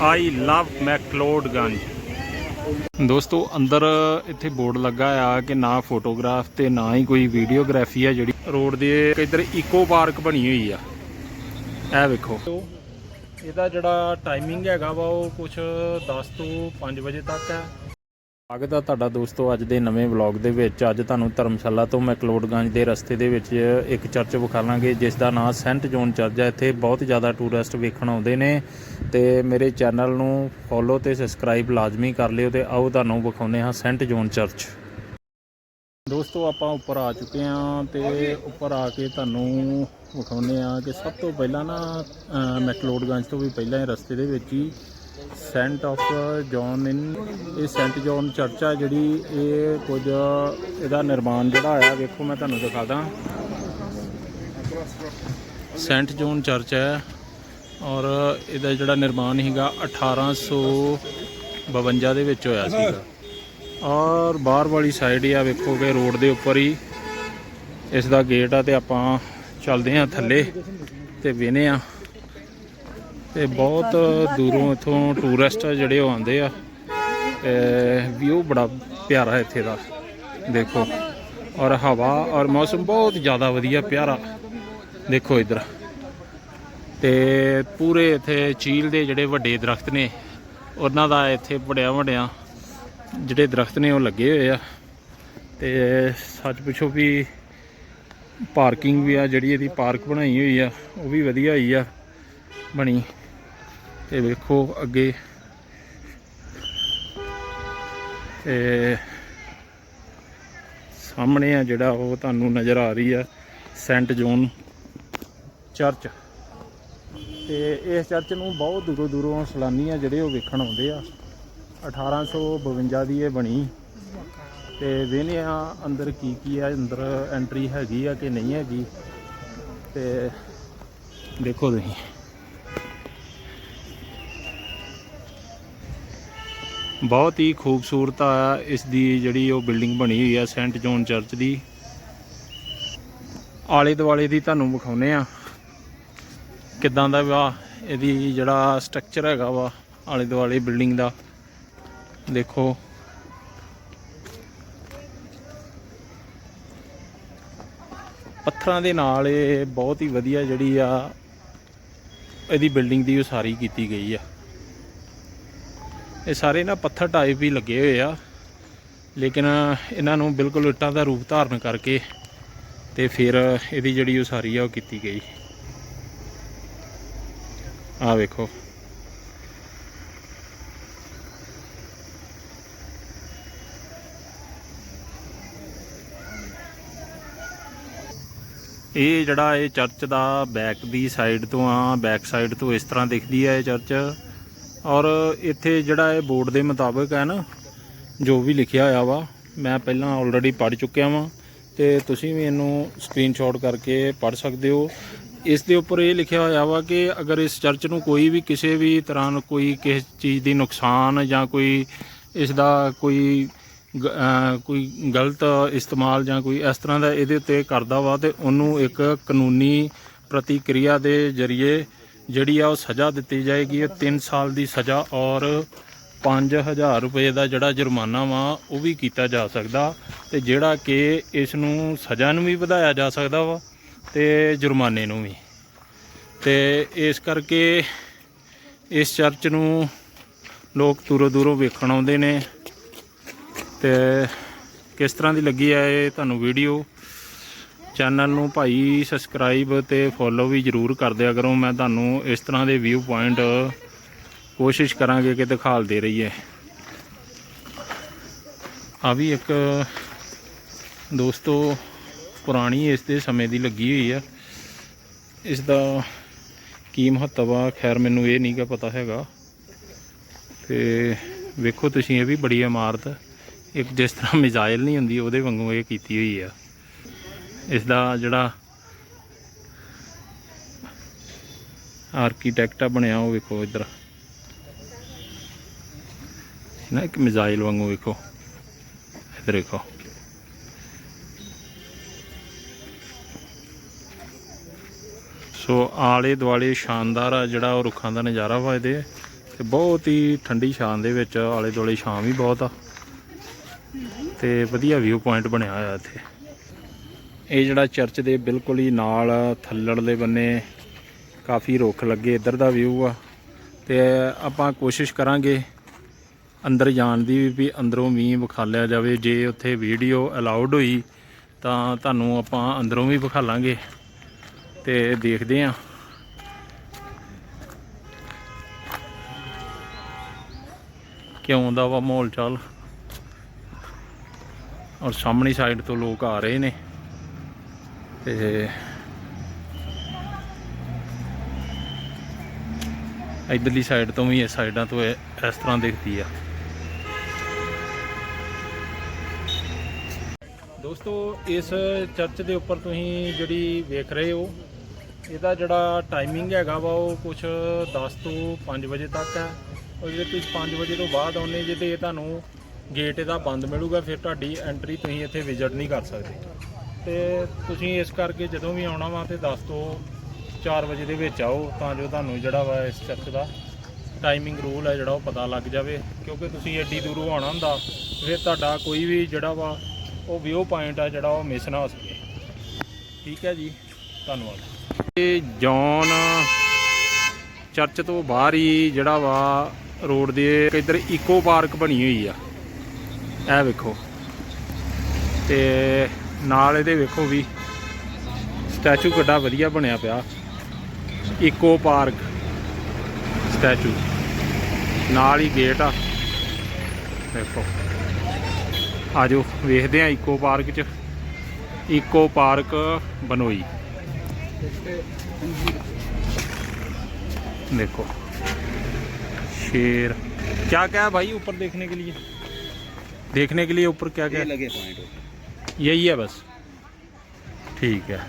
ਆਈ ਲਵ ਮੈਕਲੋਡਗੰਜ ਦੋਸਤੋ ਅੰਦਰ ਇੱਥੇ ਬੋਰਡ ਲੱਗਾ ਆ ਕਿ ਨਾ ਫੋਟੋਗ੍ਰਾਫ ਤੇ ਨਾ ਹੀ ਕੋਈ ਵੀਡੀਓਗ੍ਰਾਫੀ ਆ ਜਿਹੜੀ ਰੋਡ ਦੇ। ਇੱਧਰ ਇਕੋ ਪਾਰਕ ਬਣੀ ਹੋਈ ਆ। ਇਹ ਵੇਖੋ। ਇਹਦਾ ਜਿਹੜਾ ਟਾਈਮਿੰਗ ਹੈਗਾ ਵਾ ਉਹ ਕੁਝ 10 ਤੋਂ 5 ਵਜੇ ਤੱਕ ਹੈ। ਸਵਾਗਤ ਹੈ ਤੁਹਾਡਾ ਦੋਸਤੋ ਅੱਜ ਦੇ ਨਵੇਂ ਵਲੌਗ ਦੇ ਵਿੱਚ। ਅੱਜ ਤੁਹਾਨੂੰ ਧਰਮਸ਼ਾਲਾ ਤੋਂ ਮੈਕਲੋਡਗੰਜ ਦੇ ਰਸਤੇ ਦੇ ਵਿੱਚ ਇੱਕ ਚਰਚ ਵਿਖਾਵਾਂਗੇ ਜਿਸ ਦਾ ਨਾਮ ਸੈਂਟ ਜੋਨ ਚਰਚ ਹੈ ਇੱਥੇ ਬਹੁਤ ਜ਼ਿਆਦਾ ਟੂਰਿਸਟ ਵੇਖਣ ਆਉਂਦੇ ਨੇ ਤੇ ਮੇਰੇ ਚੈਨਲ ਨੂੰ ਫੋਲੋ ਤੇ ਸਬਸਕ੍ਰਾਈਬ ਲਾਜ਼ਮੀ ਕਰ ਲਿਓ ਤੇ ਆਓ ਤੁਹਾਨੂੰ ਵਿਖਾਉਂਦੇ ਹਾਂ ਸੈਂਟ ਜੋਨ ਚਰਚ। ਦੋਸਤੋ, ਆਪਾਂ ਉੱਪਰ ਆ ਚੁੱਕੇ ਹਾਂ ਤੇ ਉੱਪਰ ਆ ਕੇ ਤੁਹਾਨੂੰ ਵਿਖਾਉਂਦੇ ਹਾਂ ਕਿ ਸਭ ਤੋਂ ਪਹਿਲਾਂ ਨਾ ਮੈਕਲੋਡਗੰਜ ਤੋਂ ਵੀ ਪਹਿਲਾਂ ਹੀ ਰਸਤੇ ਦੇ ਵਿੱਚ ਹੀ ਸੈਂਟ ਆਫ ਜੌਨ ਇਨ, ਇਹ ਸੈਂਟ ਜੌਨ ਚਰਚ ਆ ਜਿਹੜੀ ਇਹ ਕੁਝ ਇਹਦਾ ਨਿਰਮਾਣ ਜਿਹੜਾ ਆਇਆ ਵੇਖੋ ਮੈਂ ਤੁਹਾਨੂੰ ਦਿਖਾਦਾ। ਸੈਂਟ ਜੌਨ ਚਰਚ ਹੈ ਔਰ ਇਹਦਾ ਜਿਹੜਾ ਨਿਰਮਾਣ ਸੀਗਾ 1852 ਦੇ ਵਿੱਚ ਹੋਇਆ ਸੀਗਾ। ਔਰ ਬਾਹਰ ਵਾਲੀ ਸਾਈਡ ਹੀ ਆ, ਵੇਖੋ ਕਿ ਰੋਡ ਦੇ ਉੱਪਰ ਹੀ ਇਸ ਦਾ ਗੇਟ ਆ ਤੇ ਆਪਾਂ ਚੱਲਦੇ ਆ ਥੱਲੇ ਤੇ ਵੇਨੇ ਆ। ਤੇ ਬਹੁਤ ਦੂਰੋਂ ਇਥੋਂ ਟੂਰਿਸਟ ਜਿਹੜੇ ਉਹ ਆਉਂਦੇ ਆ ਵਿਊ ਬੜਾ ਪਿਆਰਾ ਹੈ ਇੱਥੇ ਦਾ, ਦੇਖੋ। ਔਰ ਹਵਾ ਔਰ ਮੌਸਮ ਬਹੁਤ ਜ਼ਿਆਦਾ ਵਧੀਆ, ਪਿਆਰਾ। ਦੇਖੋ ਇਧਰ। ਤੇ ਪੂਰੇ ਇੱਥੇ ਚੀਲ ਦੇ ਜਿਹੜੇ ਵੱਡੇ ਦਰਖਤ ਨੇ, ਉਹਨਾਂ ਦਾ ਇੱਥੇ ਵੱਡਿਆਂ ਵੱਡਿਆਂ ਜਿਹੜੇ ਦਰਖਤ ਨੇ ਉਹ ਲੱਗੇ ਹੋਏ ਆ। ਤੇ ਸੱਚ ਪੁੱਛੋ ਵੀ ਪਾਰਕਿੰਗ ਵੀ ਆ, ਜਿਹੜੀ ਇਹਦੀ ਪਾਰਕ ਬਣਾਈ ਹੋਈ ਆ, ਉਹ ਵੀ ਵਧੀਆ ਹੋਈ ਆ, ਬਣੀ। ਤੇ ਵੇਖੋ ਅੱਗੇ। ਤੇ ਸਾਹਮਣੇ ਆ ਜਿਹੜਾ ਉਹ ਤੁਹਾਨੂੰ ਨਜ਼ਰ ਆ ਰਹੀ ਆ, ਸੈਂਟ ਜੋਨ ਚਰਚ। ਤੇ ਇਸ ਚਰਚ ਨੂੰ ਬਹੁਤ ਦੂਰੋਂ ਦੂਰੋਂ ਸੈਲਾਨੀ ਆ ਜਿਹੜੇ ਉਹ ਵੇਖਣ ਆਉਂਦੇ ਆ। 1852 ਦੀ ਇਹ ਬਣੀ। ਤੇ ਵੇਨੇ ਆ ਅੰਦਰ ਕੀ ਕੀ ਆ, ਅੰਦਰ ਐਂਟਰੀ ਹੈਗੀ ਆ ਕਿ ਨਹੀਂ ਹੈਗੀ। ਤੇ ਦੇਖੋ ਤੁਸੀਂ। ਬਹੁਤ ਹੀ ਖੂਬਸੂਰਤ ਆ ਇਸ ਦੀ ਜਿਹੜੀ ਉਹ ਬਿਲਡਿੰਗ ਬਣੀ ਹੋਈ ਆ ਸੈਂਟ ਜੋਨ ਚਰਚ ਦੀ। ਆਲੇ ਦੁਆਲੇ ਦੀ ਤੁਹਾਨੂੰ ਵਿਖਾਉਨੇ ਆ। ਕਿੱਦਾਂ ਦਾ ਵਾ, ਇਹਦੀ ਜਿਹੜਾ ਸਟਰਕਚਰ ਹੈਗਾ ਵਾ, ਆਲੇ ਦੁਆਲੇ ਬਿਲਡਿੰਗ ਦਾ। ਦੇਖੋ। ਪੱਥਰਾਂ ਦੇ ਨਾਲ ਇਹ ਬਹੁਤ ਹੀ ਵਧੀਆ ਜਿਹੜੀ ਆ, ਇਹਦੀ ਬਿਲਡਿੰਗ ਦੀ ਉਸਾਰੀ ਕੀਤੀ ਗਈ ਆ। ਇਹ ਸਾਰੇ ਨਾ ਪੱਥਰ ਟਾਈਪ ਹੀ ਲੱਗੇ ਹੋਏ ਆ। ਲੇਕਿਨ ਇਹਨਾਂ ਨੂੰ ਬਿਲਕੁਲ ਇੱਟਾਂ ਦਾ ਰੂਪ ਧਾਰਨ ਕਰਕੇ ਤੇ ਫਿਰ ਇਹਦੀ ਜਿਹੜੀ ਉਸਾਰੀ ਆ ਉਹ ਕੀਤੀ ਗਈ। ਆ ਵੇਖੋ। ਇਹ ਜਿਹੜਾ ਇਹ ਚਰਚ ਦਾ ਬੈਕ ਦੀ ਸਾਈਡ ਤੋਂ ਆ ਬੈਕ ਸਾਈਡ ਤੋਂ ਇਸ ਤਰ੍ਹਾਂ ਦਿਖਦੀ ਹੈ ਇਹ ਚਰਚ ਔਰ ਇੱਥੇ ਜਿਹੜਾ ਇਹ ਬੋਰਡ ਦੇ ਮੁਤਾਬਕ ਹੈ ਨਾ, ਜੋ ਵੀ ਲਿਖਿਆ ਹੋਇਆ ਵਾ, ਮੈਂ ਪਹਿਲਾਂ ਆਲਰੇਡੀ ਪੜ੍ਹ ਚੁੱਕਿਆ ਵਾਂ ਤੇ ਤੁਸੀਂ ਵੀ ਇਹਨੂੰ ਸਕਰੀਨਸ਼ਾਟ ਕਰਕੇ ਪੜ੍ਹ ਸਕਦੇ ਹੋ। ਇਸ ਦੇ ਉੱਪਰ ਇਹ ਲਿਖਿਆ ਹੋਇਆ ਵਾ ਕਿ ਅਗਰ ਇਸ ਚਰਚ ਨੂੰ ਕੋਈ ਵੀ ਕਿਸੇ ਵੀ ਤਰ੍ਹਾਂ ਕੋਈ ਕਿਸੇ ਚੀਜ਼ ਦੀ ਨੁਕਸਾਨ ਜਾਂ ਕੋਈ ਇਸ ਦਾ ਕੋਈ ਗ- ਕੋਈ ਗਲਤ ਇਸਤੇਮਾਲ ਜਾਂ ਕੋਈ ਇਸ ਤਰ੍ਹਾਂ ਦਾ ਇਹਦੇ ਉੱਤੇ ਕਰਦਾ ਵਾ ਤੇ ਉਹਨੂੰ ਇੱਕ ਕਾਨੂੰਨੀ ਪ੍ਰਤੀਕਿਰਿਆ ਦੇ ਜ਼ਰੀਏ ਜਿਹੜੀ ਆ ਉਹ ਸਜ਼ਾ ਦਿੱਤੀ ਜਾਏਗੀ ਇਹ 3 ਸਾਲ ਦੀ ਸਜ਼ਾ ਔਰ 5000 ਰੁਪਏ ਦਾ ਜਿਹੜਾ ਜੁਰਮਾਨਾ ਵਾ, ਉਹ ਵੀ ਕੀਤਾ ਜਾ ਸਕਦਾ ਤੇ ਜਿਹੜਾ ਕਿ ਇਸ ਨੂੰ ਸਜ਼ਾ ਨੂੰ ਵੀ ਵਧਾਇਆ ਜਾ ਸਕਦਾ ਵਾ ਤੇ ਜੁਰਮਾਨੇ ਨੂੰ ਵੀ। ਤੇ ਇਸ ਕਰਕੇ ਇਸ ਚਰਚ ਨੂੰ ਲੋਕ ਦੂਰੋਂ ਦੂਰੋਂ ਵੇਖਣ ਆਉਂਦੇ ਨੇ ਤੇ ਕਿਸ ਤਰ੍ਹਾਂ ਦੀ ਲੱਗੀ ਹੈ ਇਹ ਤੁਹਾਨੂੰ ਵੀਡੀਓ? ਚੈਨਲ ਨੂੰ ਭਾਈ ਸਬਸਕ੍ਰਾਈਬ ਤੇ ਫੋਲੋ ਵੀ ਜਰੂਰ ਕਰ ਦਿਆ ਕਰੋ। ਮੈਂ ਤੁਹਾਨੂੰ ਇਸ ਤਰ੍ਹਾਂ ਦੇ ਵਿਊ ਪੁਆਇੰਟ ਕੋਸ਼ਿਸ਼ ਕਰਾਂਗੇ ਕਿ ਦਿਖਾਲ ਦੇ ਰਹੀਏ। ਆ ਵੀ ਇੱਕ ਦੋਸਤੋ ਪੁਰਾਣੀ ਇਸ ਦੇ ਸਮੇਂ ਦੀ ਲੱਗੀ ਹੋਈ ਆ। ਇਸ ਦਾ ਕੀ ਮਹੱਤਵ ਆ ਖੈਰ ਮੈਨੂੰ ਇਹ ਨਹੀਂ ਗਾ ਪਤਾ ਹੈਗਾ। ਤੇ ਵੇਖੋ ਤੁਸੀਂ, ਇਹ ਵੀ ਬੜੀ ਇਮਾਰਤ। ਇੱਕ ਜਿਸ ਤਰ੍ਹਾਂ ਮਿਜ਼ਾਈਲ ਨਹੀਂ ਹੁੰਦੀ, ਉਹਦੇ ਵਾਂਗੂ ਇਹ ਕੀਤੀ ਹੋਈ ਆ। ਇਸ ਦਾ ਜਿਹੜਾ ਆਰਕੀਟੈਕਟ ਆ ਬਣਿਆ, ਉਹ ਵੇਖੋ ਇੱਧਰ। ਨਾ ਇੱਕ ਮਿਜ਼ਾਈਲ ਵਾਂਗੂ ਵੇਖੋ। ਇੱਧਰ ਵੇਖੋ। ਸੋ ਸੋ ਆਲੇ ਦੁਆਲੇ ਸ਼ਾਨਦਾਰ ਆ ਜਿਹੜਾ ਉਹ ਰੁੱਖਾਂ ਦਾ ਨਜ਼ਾਰਾ ਵਾ ਇਹਦੇ। ਤੇ ਬਹੁਤ ਹੀ ਠੰਡੀ ਛਾਂ ਦੇ ਵਿੱਚ ਆਲੇ ਦੁਆਲੇ ਛਾਂ ਵੀ ਬਹੁਤ ਆ। ਤੇ ਵਧੀਆ ਵਿਊ ਪੁਆਇੰਟ ਬਣਿਆ ਹੋਇਆ ਇੱਥੇ। ਇਹ ਜਿਹੜਾ ਚਰਚ ਦੇ ਬਿਲਕੁਲ ਹੀ ਨਾਲ ਥੱਲੜਲੇ ਬੰਨੇ ਕਾਫੀ ਰੁੱਖ ਲੱਗੇ, ਇੱਧਰ ਦਾ ਵਿਊ ਆ। ਤੇ ਆਪਾਂ ਕੋਸ਼ਿਸ਼ ਕਰਾਂਗੇ ਅੰਦਰ ਜਾਣ ਦੀ ਵੀ ਅੰਦਰੋਂ ਵੀ ਵਿਖਾਲਿਆ ਜਾਵੇ। ਜੇ ਉੱਥੇ ਵੀਡੀਓ ਅਲਾਉਡ ਹੋਈ, ਤਾਂ ਤੁਹਾਨੂੰ ਆਪਾਂ ਅੰਦਰੋਂ ਵੀ ਵਿਖਾਲਾਂਗੇ ਤੇ ਦੇਖਦੇ ਆਂ। ਕਿਉਂ ਦਾ ਵਾ ਮਾਹੌਲ ਚਾਲ? ਔਰ ਸਾਹਮਣੀ ਸਾਈਡ ਤੋਂ ਲੋਕ ਆ ਰਹੇ ਨੇ। ਤੇ ਇਧਰਲੀ ਸਾਈਡ ਤੋਂ ਵੀ ਇਹ ਸਾਈਡਾਂ ਤੋਂ ਇਸ ਤਰ੍ਹਾਂ ਦਿਖਦੀ ਆ। ਦੋਸਤੋ, ਇਸ ਚਰਚ ਦੇ ਉੱਪਰ ਤੁਸੀਂ ਜਿਹੜੀ ਵੇਖ ਰਹੇ ਹੋ, ਇਹਦਾ ਜਿਹੜਾ ਟਾਈਮਿੰਗ ਹੈਗਾ ਵਾ, ਉਹ ਕੁਝ 10 ਤੋਂ 5 ਵਜੇ ਤੱਕ ਹੈ ਔਰ ਜੇ ਤੁਸੀਂ 5 ਵਜੇ ਤੋਂ ਬਾਅਦ ਆਉਂਦੇ ਜੇ ਤੇ ਇਹ ਤੁਹਾਨੂੰ ਗੇਟ ਇਹਦਾ ਬੰਦ ਮਿਲੂਗਾ, ਫਿਰ ਤੁਹਾਡੀ ਐਂਟਰੀ ਤੁਸੀਂ ਇੱਥੇ ਵਿਜ਼ਿਟ ਨਹੀਂ ਕਰ ਸਕਦੇ। ਤੇ ਤੁਸੀਂ ਇਸ ਕਰਕੇ ਜਦੋਂ ਵੀ ਆਉਣਾ ਵਾ ਤੇ 10 ਤੋਂ 4 ਵਜੇ ਦੇ ਵਿੱਚ ਆਓ, ਤਾਂ ਜੋ ਤੁਹਾਨੂੰ ਜਿਹੜਾ ਵਾ ਇਸ ਚਰਚ ਦਾ ਟਾਈਮਿੰਗ ਰੂਲ ਹੈ ਜਿਹੜਾ ਉਹ ਪਤਾ ਲੱਗ ਜਾਵੇ। ਕਿਉਂਕਿ ਤੁਸੀਂ ਐਡੀ ਦੂਰੋਂ ਆਉਣਾ ਹੁੰਦਾ, ਫਿਰ ਤੁਹਾਡਾ ਕੋਈ ਵੀ ਜਿਹੜਾ ਵਾ ਉਹ ਵਿਊ ਪੁਆਇੰਟ ਆ ਜਿਹੜਾ ਉਹ ਮਿਸ ਨਾ ਹੋ ਸਕੇ। ਠੀਕ ਹੈ ਜੀ, ਧੰਨਵਾਦ। ਇਹ ਜੌਨ ਚਰਚ ਤੋਂ ਬਾਹਰ ਹੀ ਜਿਹੜਾ ਵਾ ਰੋਡ ਦੇ ਇੱਧਰ ਇਕੋ ਪਾਰਕ ਬਣੀ ਹੋਈ ਆ। ਇਹ ਵੇਖੋ। ਤੇ ਨਾਲ ਇਹਦੇ ਵੇਖੋ ਵੀ ਸਟੈਚੂ ਕਿੱਡਾ ਵਧੀਆ ਬਣਿਆ ਪਿਆ ਇਕੋ ਪਾਰਕ ਸਟੈਚੂ ਨਾਲ ਹੀ ਗੇਟ ਆ ਦੇਖੋ ਆਜੋ ਵੇਖਦੇ ਆ ਇਕੋ ਪਾਰਕ ਚ ਇਕੋ ਪਾਰਕ ਬਨੋਈ देखो शेर क्या क्या है भाई ऊपर देखने के लिए देखने के लिए ऊपर क्या क्या ये है? लगे पॉइंट यही है बस ठीक है